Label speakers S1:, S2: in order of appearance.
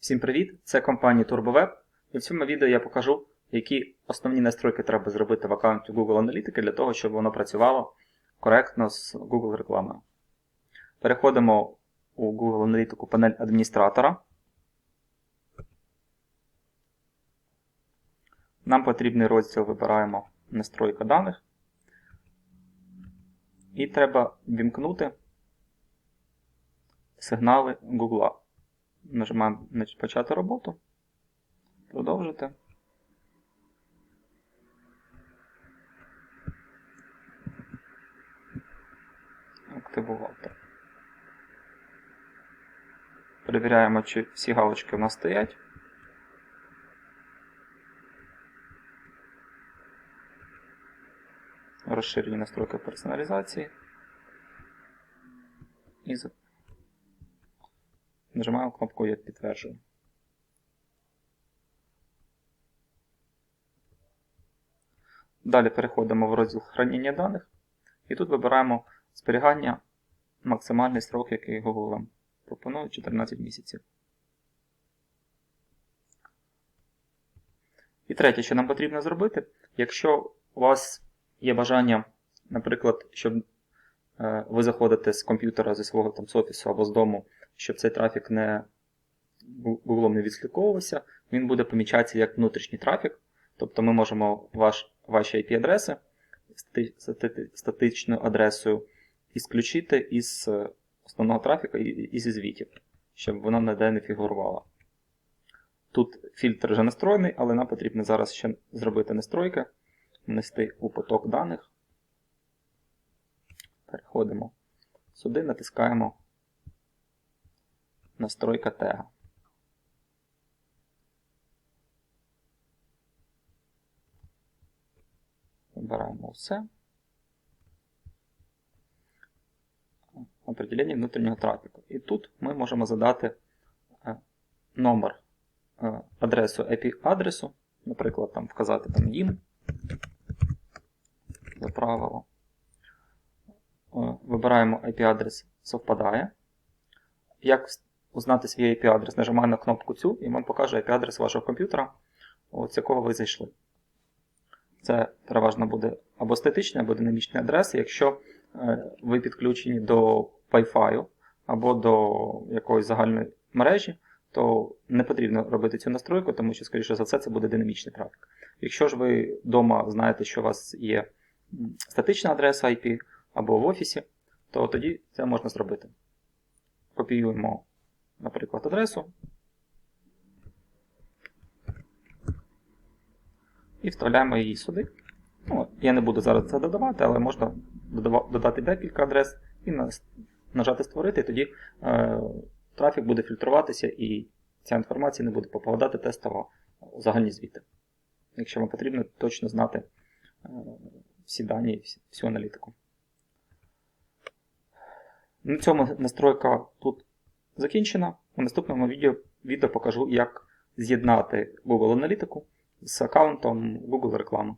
S1: Всім привіт! Це компанія TurboWeb. І в цьому відео я покажу, які основні настройки треба зробити в аккаунті Google Аналітики для того, щоб воно працювало коректно з Google рекламою. Переходимо у Google Аналітику панель адміністратора. Нам потрібний розділ вибираємо настройка даних. І треба вімкнути сигнали Google. Нажимаємо почати роботу. Продовжити. Активувати. Перевіряємо, чи всі галочки у нас стоять. Розширені настройки персоналізації. І Нажимаємо кнопку Я підтверджую. Далі переходимо в розділ хранення даних. І тут вибираємо зберігання максимальний строк, який Google вам пропонує 14 місяців. І третє, що нам потрібно зробити, якщо у вас є бажання, наприклад, щоб е, ви заходите з комп'ютера зі свого там, з офісу або з дому, щоб цей трафік не Google не відслідковувався, він буде помічатися як внутрішній трафік. Тобто ми можемо ваш, ваші IP-адреси стати- стати- статичною адресою ісключити із е, основного трафіку і, зі звітів, щоб воно ніде не фігурувало. Тут фільтр вже настроєний, але нам потрібно зараз ще зробити настройки, внести у поток даних. Переходимо сюди, натискаємо настройка тега. Вибираємо все. Определення внутрішнього трафіку. І тут ми можемо задати е, номер, е, адресу IP-адресу, наприклад, там вказати там їм за правило. Е, Вибираємо IP-адрес совпадає. Як узнати свій IP-адрес? Нажимаю на кнопку цю і вам покаже IP-адрес вашого комп'ютера, з якого ви зайшли. Це переважно буде або статичний, або динамічний адрес. Якщо е, ви підключені до Wi-Fi або до якоїсь загальної мережі, то не потрібно робити цю настройку, тому що, скоріше за все, це буде динамічний трафік. Якщо ж ви вдома знаєте, що у вас є статична адреса IP або в офісі, то тоді це можна зробити. Копіюємо, наприклад, адресу. І вставляємо її сюди. Ну, я не буду зараз це додавати, але можна додати декілька адрес і нажати створити, і тоді е, трафік буде фільтруватися і ця інформація не буде попадати тестово у загальні звіти. Якщо вам потрібно точно знати е, всі дані, всю аналітику. На цьому настройка тут закінчена. У наступному відео, відео покажу, як з'єднати Google аналітику з аккаунтом Google реклами.